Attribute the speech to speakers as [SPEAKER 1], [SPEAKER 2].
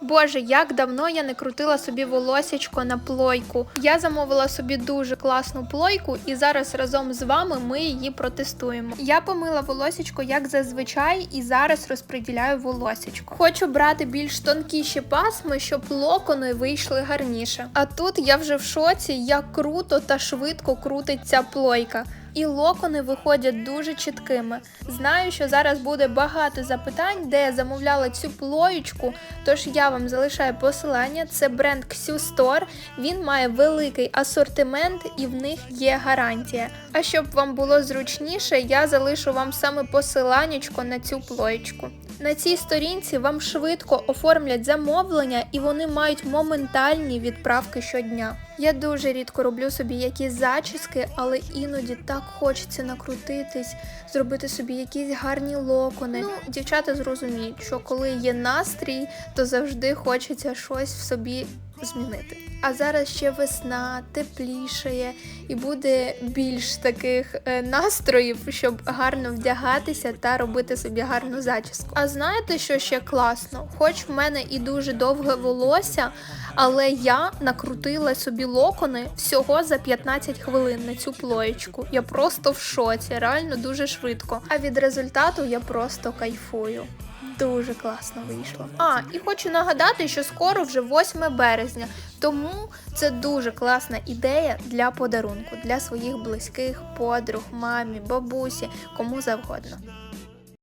[SPEAKER 1] Боже, як давно я не крутила собі волосячко на плойку. Я замовила собі дуже класну плойку, і зараз разом з вами ми її протестуємо. Я помила волосячко як зазвичай, і зараз розподіляю волосячко. Хочу брати більш тонкіші пасми, щоб локони вийшли гарніше. А тут я вже в шоці, як круто та швидко крутить ця плойка. І локони виходять дуже чіткими. Знаю, що зараз буде багато запитань, де я замовляла цю плоєчку, тож я вам залишаю посилання. Це бренд Xu Store. Він має великий асортимент і в них є гарантія. А щоб вам було зручніше, я залишу вам саме посиланнячко на цю плоєчку. На цій сторінці вам швидко оформлять замовлення і вони мають моментальні відправки щодня. Я дуже рідко роблю собі якісь зачіски, але іноді так хочеться накрутитись, зробити собі якісь гарні локони. Ну, дівчата зрозуміють, що коли є настрій, то завжди хочеться щось в собі змінити. А зараз ще весна, теплішає, і буде більш таких е, настроїв, щоб гарно вдягатися та робити собі гарну зачіску. А знаєте, що ще класно? Хоч в мене і дуже довге волосся, але я накрутила собі локони всього за 15 хвилин на цю плоєчку. Я просто в шоці, реально дуже швидко. А від результату я просто кайфую. Дуже класно вийшло. А, і хочу нагадати, що скоро вже 8 березня, тому це дуже класна ідея для подарунку для своїх близьких, подруг, мамі, бабусі, кому завгодно.